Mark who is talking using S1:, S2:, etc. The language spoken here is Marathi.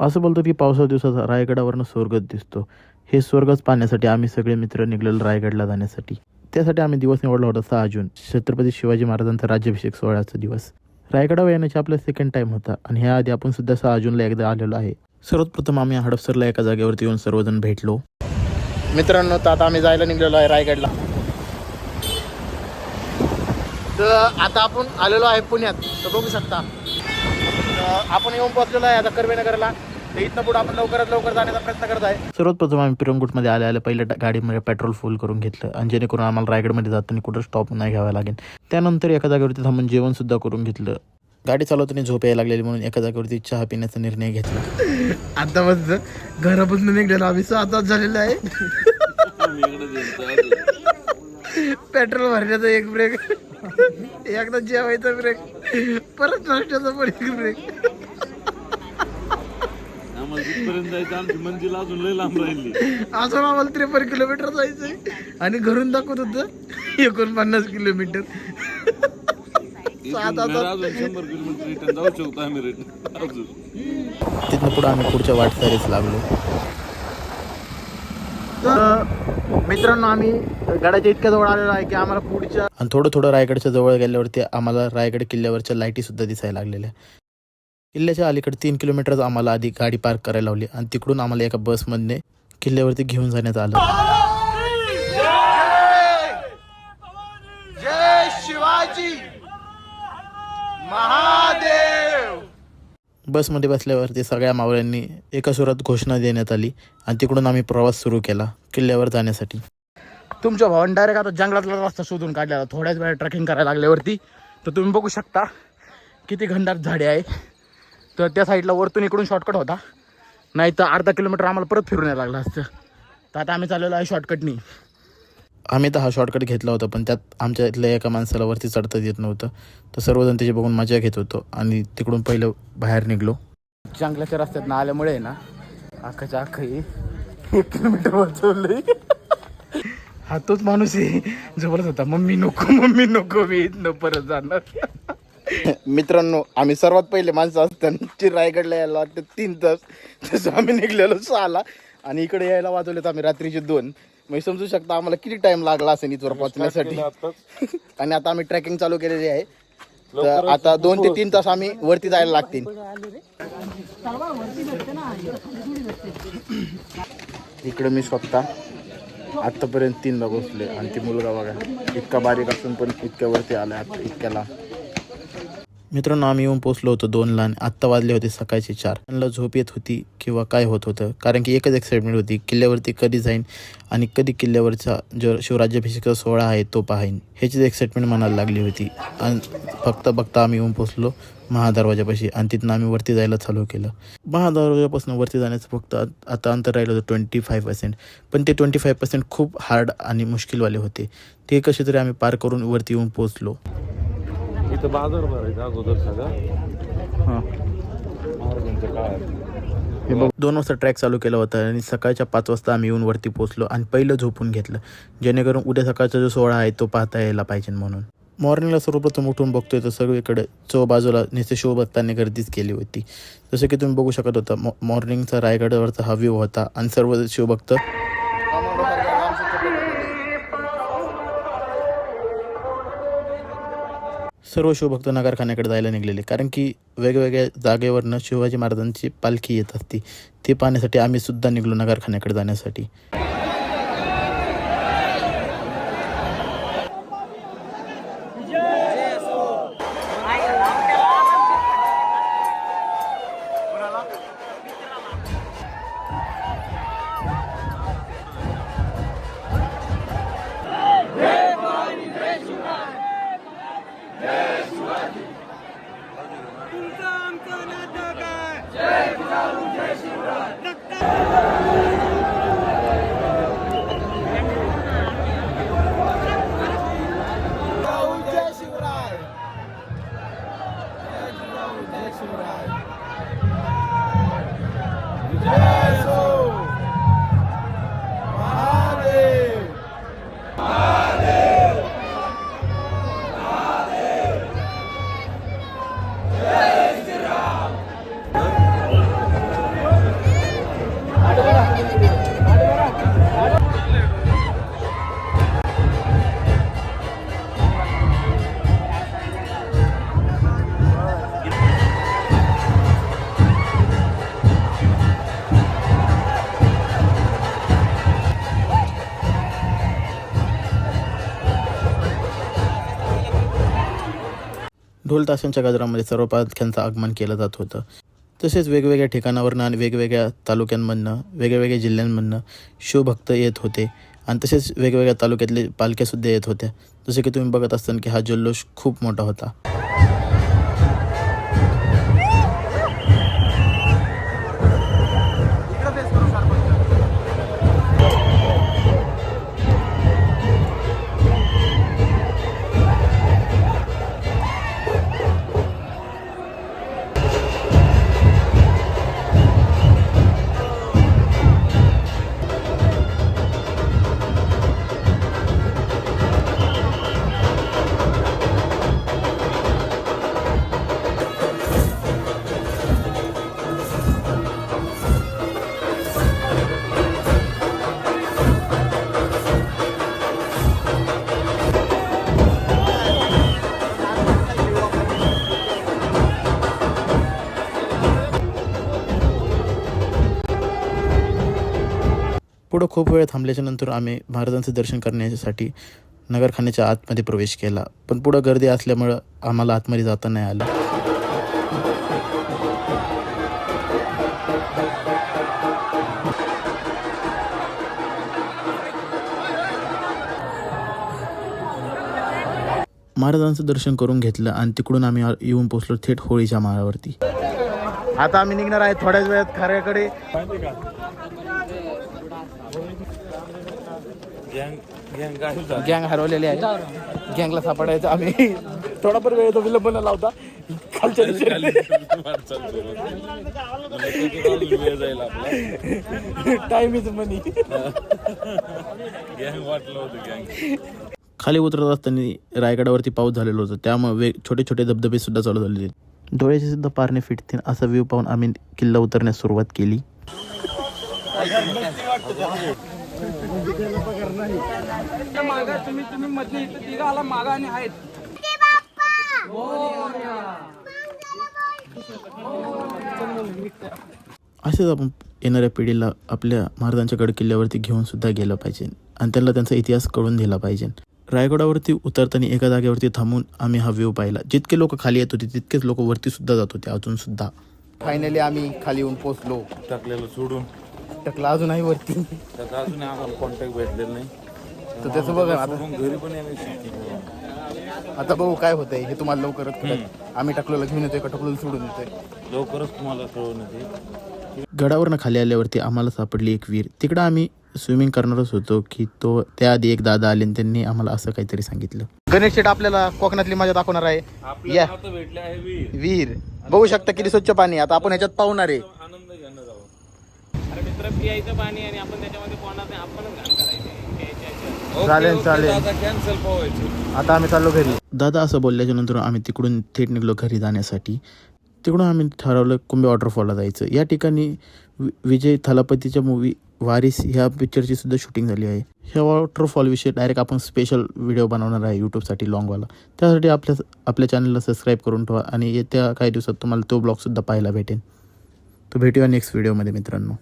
S1: असं बोलतो की पावसा दिवसाचा रायगडावरनं स्वर्गच दिसतो. हे स्वर्गच पाहण्यासाठी आम्ही सगळे मित्र निघलेलो रायगडला जाण्यासाठी. त्यासाठी आम्ही दिवस निवडला होता सहा जून. छत्रपती शिवाजी महाराजांचा राज्याभिषेक सोहळ्याचा दिवस. रायगडावर येण्याचा आपला सेकंड टाइम होता आणि ह्या आधी आपण सुद्धा सहा जूनला एकदा आलेलो आहे. सर्वप्रथम आम्ही हडपसरला एका जागेवरती येऊन सर्वजण भेटलो. मित्रांनो तर आता आम्ही जायला निघलेलो आहे रायगडला. तर आता आपण आलेलो आहे पुण्यात. तर बघू शकता. आपण येऊन पोहोचलेलो आहे आता कर्वेनगरला तर इथनं पुढे आपण लवकरात लवकर जाण्याचा प्रयत्न करत आहे. सर्वात प्रथम आम्ही पिरंगुटमध्ये आले आले पहिल्या गाडीमध्ये पेट्रोल फुल करून घेतलं. आणि जेणेकरून आम्हाला रायगडमध्ये जाताना कुठं स्टॉप नाही घ्यावा लागेल. त्यानंतर एका जागेवरती थांबून जेवण सुद्धा करून घेतलं. गाडी चालवताना झोप यायला लागलेली म्हणून एका जागेवरती चहा पिण्याचा निर्णय घेतला.
S2: आता बस घरापासून निघलेलो आम्ही. तास झालेला आहे. पेट्रोल भरण्याचा एक ब्रेक एकदा जेवायचा ब्रेक परत नाश्त्याचा पण एक ब्रेक
S3: आम्हाला तिथपर्यंत जायचं आमची मंजिल अजून लय लांब राहिली.
S2: अजून आम्हाला त्रेपन्न किलोमीटर जायचंय. आणि घरून दाखवत होतं एकोणपन्नास किलोमीटर.
S1: तिथनं पुढे आम्ही पुढच्या वाटचालीस लागलो. तर मित्रांनो आम्ही गडाच्या इतक्या जवळ आलेलो आहे की आम्हाला पुढच्या आणि थोडं थोडं रायगडच्या जवळ गेल्यावरती आम्हाला रायगड किल्ल्यावरच्या लाईटी सुद्धा दिसायला लागलेल्या. किल्ल्याच्या अलीकडे तीन किलोमीटरच आम्हाला आधी गाडी पार्क करायला लावली आणि तिकडून आम्हाला एका बसमधने किल्ल्यावरती घेऊन जाण्यात आलं.
S2: शिवाजी महादेव
S1: बसमध्ये बसल्यावरती सगळ्या मावळ्यांनी एका सुरात घोषणा देण्यात आली आणि तिकडून आम्ही प्रवास सुरू केला किल्ल्यावर जाण्यासाठी.
S2: तुमच्या भावाने डायरेक्ट आता जंगलातला रस्ता शोधून काढलेला थोड्याच वेळा ट्रेकिंग करायला लागल्यावरती. तर तुम्ही बघू शकता किती घंडार झाडे आहे. तर त्या साईडला वरतून इकडून शॉर्टकट होता. नाही तर अर्धा किलोमीटर आम्हाला परत फिरून यायला लागलं असतं. तर आता आम्ही चाललेलो आहे शॉर्टकटनी
S1: आम्ही तर हा शॉर्टकट घेतला होता पण त्यात आमच्या इथल्या एका माणसाला वरती चढता येत नव्हतं. तर सर्वजण त्याची बघून मजा घेत होतो आणि तिकडून पहिलं बाहेर निघलो.
S2: जंगलाच्या रस्त्यात आल्यामुळे आहे ना अख्खाच्या अख्खा हे एक किलोमीटर वाचवलंय हा तोच माणूस आहे. जो बोलत होता. मम्मी नको मम्मी नको मी इथनं परत जाणार.
S1: मित्रांनो आम्ही सर्वात पहिले माणसं असताना रायगडला यायला वाटतं तीन तास. तसं आम्ही निघलेलो सहाला. आणि इकडे यायला वाजवलेत आम्ही रात्रीचे दोन. म्हणजे समजू शकता आम्हाला किती टाइम लागला असेल इथवर पोहोचण्यासाठी. आणि आता आम्ही ट्रेकिंग चालू केलेली आहे. तर आता दोन ते तीन तास आम्ही वरती जायला लागतील. इकडे मी स्वतः आतापर्यंत तीनदा बसले आणि ती मुलगा बघा इतका बारीक असून पण इतक्या वरती आला आता इतक्याला. मित्रांनो आम्ही येऊन पोचलो होतो दोनला आणि आत्ता वाजले होते सकाळचे चार. त्यांना झोप येत होती किंवा काय होत होतं कारण की एकच एक्साइटमेंट होती. किल्ल्यावरती कधी जाईन आणि कधी किल्ल्यावरचा जो शिवराज्याभिषेकाचा सोहळा आहे तो पाहीन ह्याचीच एक्साइटमेंट मनाला लागली होती. आणि फक्त बघता आम्ही येऊन पोचलो महादरवाजापाशी आणि तिथनं आम्ही वरती जायला चालू केलं. महादरवाजापासून वरती जाण्याचं फक्त आता अंतर राहिलं होतं ट्वेंटी फाय पर्सेंट पण ते ट्वेंटी फाय पर्सेंट खूप हार्ड आणि मुश्किलवाले होते. ते कसे तरी आम्ही पार करून वरती येऊन पोचलो
S3: इथं बाजार भरायचा अगोदर सगळं.
S1: हां. हे बघ दोन वाजता ट्रॅक चालू केला होता आणि सकाळच्या पाच वाजता आम्ही येऊन वरती पोहोचलो आणि पहिलं झोपून घेतलं. जेणेकरून उद्या सकाळचा जो सोहळा आहे तो पाहता यायला पाहिजे म्हणून. मॉर्निंगला सर्वप्रथम उठून बघतोय तर सगळीकडे चौ बाजूला नुसते शो भक्तांनी गर्दीच केली होती. जसं की तुम्ही बघू शकत होता मॉ- मॉर्निंगचा रायगडावरचा हा व्ह्यू होता आणि सर्व शिवभक्त सर्व शिवभक्त नगरखान्याकडे जायला निघलेले. कारण की वेगवेगळ्या जागेवरनं शिवाजी महाराजांची पालखी येत असते. ते पाहण्यासाठी आम्ही सुद्धा निघलो नगरखान्याकडे जाण्यासाठी. ढोल ताशांच्या गजरामध्ये सर्व पालख्यांचं आगमन केलं जात होतं. तसेच वेगवेगळ्या ठिकाणावरनं आणि वेगवेगळ्या तालुक्यांमधनं वेगवेगळ्या जिल्ह्यांमधनं शिवभक्त येत होते. आणि तसेच वेगवेगळ्या तालुक्यातले पालख्यासुद्धा येत होत्या. जसे की तुम्ही बघत असताना की हा जल्लोष खूप मोठा होता. पुढं खूप वेळ थांबल्याच्या नंतर आम्ही महाराजांचं दर्शन करण्यासाठी नगरखान्याच्या आतमध्ये प्रवेश केला. पण पुढं गर्दी असल्यामुळं आम्हाला आतमध्ये जाता नाही आलं. महाराजांचं दर्शन करून घेतलं आणि तिकडून आम्ही येऊन पोचलो थेट होळीच्या माळावरती.
S2: आता आम्ही निघणार आहे थोड्याच वेळात खऱ्याकडे.
S3: गँग गँग काय होता
S2: गँग हरवलेली आहे. गँगला सापडायचं आम्ही. थोडा पण वेळ तो विलंब न लावता. खालच्या टाइम इज मनी
S3: गँग वाटलं होतं गँग.
S1: खाली उतरत असताना रायगडावरती पाऊस झालेला होता. त्यामुळे वेग छोटे छोटे धबधबे सुद्धा चालू झालेले डोळ्याचे सुद्धा पारणे फिटतील असा व्ह्यू पाहून आम्ही किल्ला उतरण्यास सुरुवात केली. असेच आपण येणाऱ्या पिढीला आपल्या महाराजांच्या गड किल्ल्यावरती घेऊन सुद्धा गेलं पाहिजे. आणि त्यांना त्यांचा इतिहास कळून दिला पाहिजे. रायगडावरती उतरताना एका जागेवरती थांबून आम्ही हा व्ह्यू पाहिला. जितके लोक खाली येत होते तितकेच लोक वरती सुद्धा जात होते अजून सुद्धा.
S2: फायनली आम्ही खाली येऊन पोचलो
S3: टाकलेलं सोडून.
S2: टकला अजूनही वरती.
S3: त्याचा अजून आम्हाला कॉन्टॅक्ट भेटलेला नाही.
S2: तर त्याचं बघा आता.
S3: घरी पण
S2: आता बघू काय होतंय हे तुम्हाला लवकरच कळेल. आम्ही टकलोला घेऊन येतोय का टकलोला सोडून येतोय?
S3: लवकरच तुम्हाला कळवून येते.
S1: गडावरनं खाली आल्यावरती आम्हाला सापडली एक विहीर तिकडं आम्ही स्विमिंग करणारच होतो की तो त्याआधी एक दादा आले आणि त्यांनी आम्हाला असं काहीतरी सांगितलं.
S2: गणेश शेट आपल्याला कोकणातली मजा दाखवणार आहे. या.
S3: आता भेटले आहे वीर.
S2: विहीर बघू शकता किती स्वच्छ पाणी आता आपण ह्याच्यात पाहुणार आहे चालेल चालेल.
S3: आता कॅन्सल पावायचे
S2: आता आम्ही चाललो घरी.
S1: दादा असं बोलल्याच्या नंतर आम्ही तिकडून थेट निघलो घरी जाण्यासाठी. तिकडून आम्ही ठरवलं कुंभे वॉटरफॉलला जायचं. या ठिकाणी वि- विजय थलापतीच्या मूवी वारिस ह्या पिक्चरची सुद्धा शूटिंग झाली आहे. ह्या वॉटरफॉलविषयी डायरेक्ट आपण स्पेशल व्हिडिओ बनवणार आहे यूट्यूबसाठी लॉंगवाला त्यासाठी आपल्या आपल्या चॅनलला सबस्क्राईब करून ठेवा आणि येत्या काही दिवसात तुम्हाला तो ब्लॉगसुद्धा पाहायला भेटेल. तर भेटूया नेक्स्ट व्हिडिओमध्ये मित्रांनो.